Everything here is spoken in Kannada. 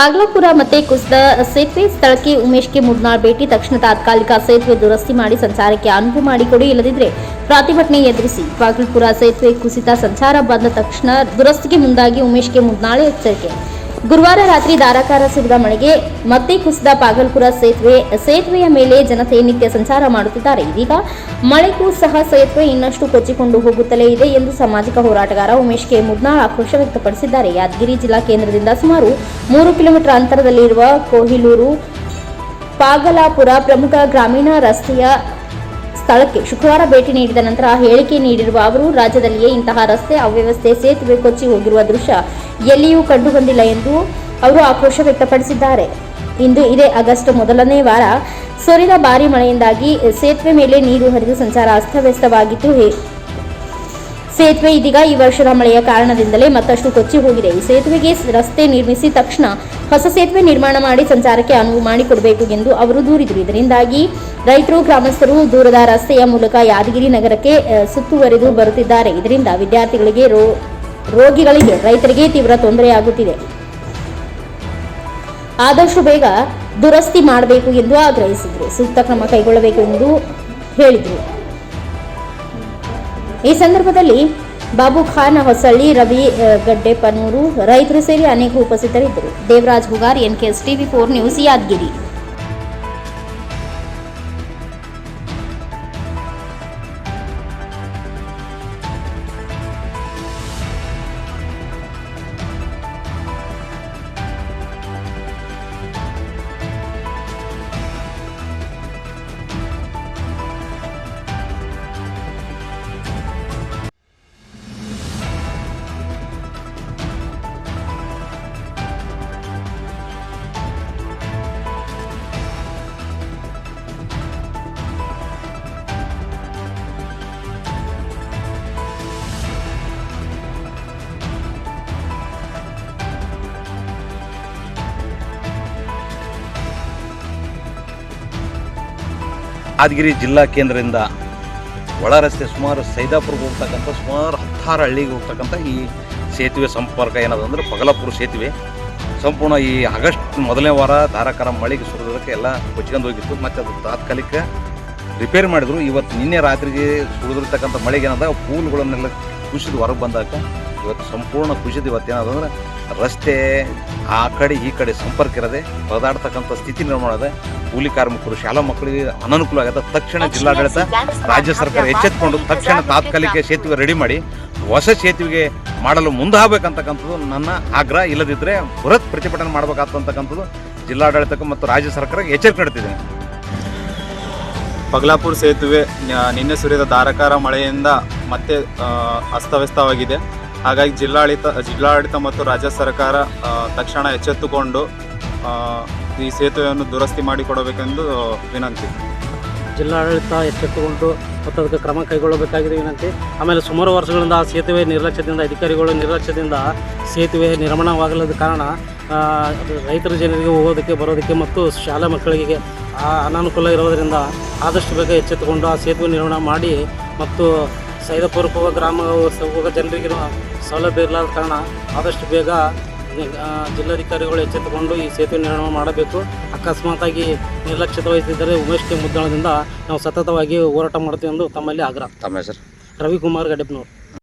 ಪಾಗ್ಲಾಪುರ ಮತ್ತೆ ಕುಸಿದ ಸೇತುವೆ ಸ್ಥಳಕ್ಕೆ ಉಮೇಶ್ಗೆ ಮುದ್ನಾಳ್ ಭೇಟಿ. ತಕ್ಷಣ ತಾತ್ಕಾಲಿಕ ಸೇತುವೆ ದುರಸ್ತಿ ಮಾಡಿ ಸಂಚಾರಕ್ಕೆ ಅನುವು ಮಾಡಿಕೊಡಿ. ಇಲ್ಲದಿದ್ದರೆ ಪ್ರತಿಭಟನೆ ಎದುರಿಸಿ. ಪಾಗ್ಲಪುರ ಸೇತುವೆ ಕುಸಿತ ಸಂಚಾರ ಬಂದ ತಕ್ಷಣ ದುರಸ್ತಿಗೆ ಮುಂದಾಗಿ ಉಮೇಶ್ಗೆ ಮುದ್ನಾಳೆ ಎಚ್ಚರಿಕೆ. ಗುರುವಾರ ರಾತ್ರಿ ಧಾರಾಕಾರ ಸುರಿದ ಮಳೆಗೆ ಮತ್ತೆ ಕುಸಿದ ಪಾಗಲ್ಪುರ ಸೇತುವೆ, ಸೇತುವೆಯ ಮೇಲೆ ಜನತೆ ನಿತ್ಯ ಸಂಚಾರ ಮಾಡುತ್ತಿದ್ದಾರೆ. ಇದೀಗ ಮಳೆಗೂ ಸಹ ಸೇತುವೆ ಇನ್ನಷ್ಟು ಕೊಚ್ಚಿಕೊಂಡು ಹೋಗುತ್ತಲೇ ಇದೆ ಎಂದು ಸಾಮಾಜಿಕ ಹೋರಾಟಗಾರ ಉಮೇಶ್ ಕೆ. ಮುದ್ನಾಳ್ ಆಕ್ರೋಶ ವ್ಯಕ್ತಪಡಿಸಿದ್ದಾರೆ. ಯಾದಗಿರಿ ಜಿಲ್ಲಾ ಕೇಂದ್ರದಿಂದ ಸುಮಾರು ಮೂರು ಕಿಲೋಮೀಟರ್ ಅಂತರದಲ್ಲಿರುವ ಕೋಹಿಲೂರು ಪಾಗಲಾಪುರ ಪ್ರಮುಖ ಗ್ರಾಮೀಣ ರಸ್ತೆಯ ಸ್ಥಳಕ್ಕೆ ಶುಕ್ರವಾರ ಭೇಟಿ ನೀಡಿದ ನಂತರ ಹೇಳಿಕೆ ನೀಡಿರುವ ಅವರು, ರಾಜ್ಯದಲ್ಲಿಯೇ ಇಂತಹ ರಸ್ತೆ ಅವ್ಯವಸ್ಥೆ ಸೇತುವೆ ಕೊಚ್ಚಿ ಹೋಗಿರುವ ದೃಶ್ಯ ಎಲ್ಲಿಯೂ ಕಂಡುಬಂದಿಲ್ಲ ಎಂದು ಅವರು ಆಕ್ರೋಶ ವ್ಯಕ್ತಪಡಿಸಿದ್ದಾರೆ. ಇಂದು ಇದೇ ಆಗಸ್ಟ್ ಮೊದಲನೇ ವಾರ ಸುರಿದ ಭಾರಿ ಮಳೆಯಿಂದಾಗಿ ಸೇತುವೆ ಮೇಲೆ ನೀರು ಹರಿದು ಸಂಚಾರ ಅಸ್ತವ್ಯಸ್ತವಾಗಿತ್ತು. ಸೇತುವೆ ಇದೀಗ ಈ ವರ್ಷದ ಮಳೆಯ ಕಾರಣದಿಂದಲೇ ಮತ್ತಷ್ಟು ಕೊಚ್ಚಿ ಹೋಗಿದೆ. ಈ ಸೇತುವೆಗೆ ರಸ್ತೆ ನಿರ್ಮಿಸಿ ತಕ್ಷಣ ಹೊಸ ಸೇತುವೆ ನಿರ್ಮಾಣ ಮಾಡಿ ಸಂಚಾರಕ್ಕೆ ಅನುವು ಮಾಡಿಕೊಡಬೇಕು ಎಂದು ಅವರು ದೂರಿದರು. ಇದರಿಂದಾಗಿ ರೈತರು, ಗ್ರಾಮಸ್ಥರು ದೂರದ ರಸ್ತೆಯ ಮೂಲಕ ಯಾದಗಿರಿ ನಗರಕ್ಕೆ ಸುತ್ತುವರಿದು ಬರುತ್ತಿದ್ದಾರೆ. ಇದರಿಂದ ವಿದ್ಯಾರ್ಥಿಗಳಿಗೆ ರೋ, ರೋಗಿಗಳಿಗೆ, ರೈತರಿಗೆ ತೀವ್ರ ತೊಂದರೆಯಾಗುತ್ತಿದೆ. ಆದಷ್ಟು ಬೇಗ ದುರಸ್ತಿ ಮಾಡಬೇಕು ಎಂದು ಆಗ್ರಹಿಸಿದರು. ಸೂಕ್ತ ಕ್ರಮ ಕೈಗೊಳ್ಳಬೇಕು ಎಂದು ಹೇಳಿದರು. ಈ ಸಂದರ್ಭದಲ್ಲಿ ಬಾಬು ಖಾನ್, ಹೊಸಳ್ಳಿ, ರವಿ ಗಡ್ಡೆ ಗಡ್ಡೆಪನೂರು ರೈತರು ಸೇರಿ ಅನೇಕ ಉಪಸ್ಥಿತರಿದ್ದರು. Devaraj Hugar, NKS TV, four news, Yadgir. Yadgir ಜಿಲ್ಲಾ ಕೇಂದ್ರದಿಂದ ಒಳ ರಸ್ತೆ ಸುಮಾರು ಸೈದಾಪುರಕ್ಕೆ ಹೋಗ್ತಕ್ಕಂಥ ಸುಮಾರು ಹತ್ತಾರು ಹಳ್ಳಿಗೆ ಹೋಗ್ತಕ್ಕಂಥ ಈ ಸೇತುವೆ ಸಂಪರ್ಕ ಏನದ ಅಂದರೆ ಪಗಲಾಪುರ ಸೇತುವೆ. ಸಂಪೂರ್ಣ ಈ ಆಗಸ್ಟ್ ಮೊದಲನೇ ವಾರ ಧಾರಾಕಾರ ಮಳೆಗೆ ಸುರಿದಕ್ಕೆ ಎಲ್ಲ ಕೊಚ್ಕೊಂಡು ಹೋಗಿತ್ತು. ಮತ್ತು ಅದು ತಾತ್ಕಾಲಿಕ ರಿಪೇರಿ ಮಾಡಿದ್ರು. ಇವತ್ತು ನಿನ್ನೆ ರಾತ್ರಿಗೆ ಸುರಿದಿರ್ತಕ್ಕಂಥ ಮಳೆಗೆ ಏನದ ಪೂಲ್ಗಳನ್ನೆಲ್ಲ ಕುಸಿದು ಹೊರಗೆ ಬಂದಾಗ ಇವತ್ತು ಸಂಪೂರ್ಣ ಕುಸಿದು ಇವತ್ತು ಅಂದರೆ ರಸ್ತೆ ಆ ಕಡೆ ಈ ಕಡೆ ಸಂಪರ್ಕ ಇರದೆ ಪರದಾಡ್ತಕ್ಕಂಥ ಸ್ಥಿತಿ ನಿರ್ಮಾಣ ಇದೆ. ಕೂಲಿ ಕಾರ್ಮಿಕರು ಶಾಲಾ ಮಕ್ಕಳಿಗೆ ಅನನುಕೂಲ ಆಗುತ್ತೆ. ತಕ್ಷಣ ಜಿಲ್ಲಾಡಳಿತ ರಾಜ್ಯ ಸರ್ಕಾರ ಎಚ್ಚೆತ್ಕೊಂಡು ತಕ್ಷಣ ತಾತ್ಕಾಲಿಕ ಸೇತುವೆ ರೆಡಿ ಮಾಡಿ ಹೊಸ ಸೇತುವೆಗೆ ಮಾಡಲು ಮುಂದಾಗಬೇಕಂತಕ್ಕಂಥದ್ದು ನನ್ನ ಆಗ್ರಹ. ಇಲ್ಲದಿದ್ದರೆ ಬೃಹತ್ ಪ್ರತಿಭಟನೆ ಮಾಡಬೇಕಾಗ್ತಕ್ಕಂಥದ್ದು ಜಿಲ್ಲಾಡಳಿತಕ್ಕೆ ಮತ್ತು ರಾಜ್ಯ ಸರ್ಕಾರಕ್ಕೆ ಎಚ್ಚರಿಕೆ ನೀಡ್ತಿದ್ದೀನಿ ಪಗ್ಲಾಪುರ್ ಸೇತುವೆ ನಿನ್ನೆ ಸುರಿದ ಧಾರಾಕಾರ ಮಳೆಯಿಂದ ಮತ್ತೆ ಅಸ್ತವ್ಯಸ್ತವಾಗಿದೆ. ಹಾಗಾಗಿ ಜಿಲ್ಲಾಡಳಿತ ಜಿಲ್ಲಾಡಳಿತ ಮತ್ತು ರಾಜ್ಯ ಸರ್ಕಾರ ತಕ್ಷಣ ಎಚ್ಚೆತ್ತುಕೊಂಡು ಈ ಸೇತುವೆಯನ್ನು ದುರಸ್ತಿ ಮಾಡಿಕೊಡಬೇಕೆಂದು ವಿನಂತಿ. ಜಿಲ್ಲಾಡಳಿತ ಎಚ್ಚೆತ್ತುಕೊಂಡು ಮತ್ತು ಅದಕ್ಕೆ ಕ್ರಮ ಕೈಗೊಳ್ಳಬೇಕಾಗಿದೆ ವಿನಂತಿ. ಆಮೇಲೆ ಸುಮಾರು ವರ್ಷಗಳಿಂದ ಆ ಸೇತುವೆ ನಿರ್ಲಕ್ಷ್ಯದಿಂದ, ಅಧಿಕಾರಿಗಳು ನಿರ್ಲಕ್ಷ್ಯದಿಂದ ಸೇತುವೆ ನಿರ್ಮಾಣವಾಗಲದ ಕಾರಣ ರೈತರ ಜನರಿಗೆ ಹೋಗೋದಕ್ಕೆ, ಬರೋದಕ್ಕೆ ಮತ್ತು ಶಾಲಾ ಮಕ್ಕಳಿಗೆ ಅನಾನುಕೂಲ ಇರೋದರಿಂದ ಆದಷ್ಟು ಬೇಗ ಎಚ್ಚೆತ್ತುಕೊಂಡು ಆ ಸೇತುವೆ ನಿರ್ಮಾಣ ಮಾಡಿ ಮತ್ತು ಸೈದಾಪುರಕ್ಕೆ ಹೋಗೋ ಗ್ರಾಮ ಹೋಗೋ ಜನರಿಗೆ ಸೌಲಭ್ಯ ಇರಲಾದ ಕಾರಣ ಆದಷ್ಟು ಬೇಗ ಜಿಲ್ಲಾಧಿಕಾರಿಗಳು ಎಚ್ಚೆತ್ತುಕೊಂಡು ಈ ಸೇತುವೆ ನಿರ್ಮಾಣ ಮಾಡಬೇಕು. ಅಕಸ್ಮಾತಾಗಿ ನಿರ್ಲಕ್ಷ್ಯತೆ ವಹಿಸಿದ್ದರೆ ಉಮೇಶ್ ಕೆ ಮುದ್ದಾಳದಿಂದ ನಾವು ಸತತವಾಗಿ ಹೋರಾಟ ಮಾಡ್ತೀವಿ ಎಂದು ತಮ್ಮಲ್ಲಿ ಆಗ್ರಹ. ತಮ್ಮ ಹೆಸರು? ರವಿಕುಮಾರ್ ಗಡ್ಡೆಪ್ನವ್ರು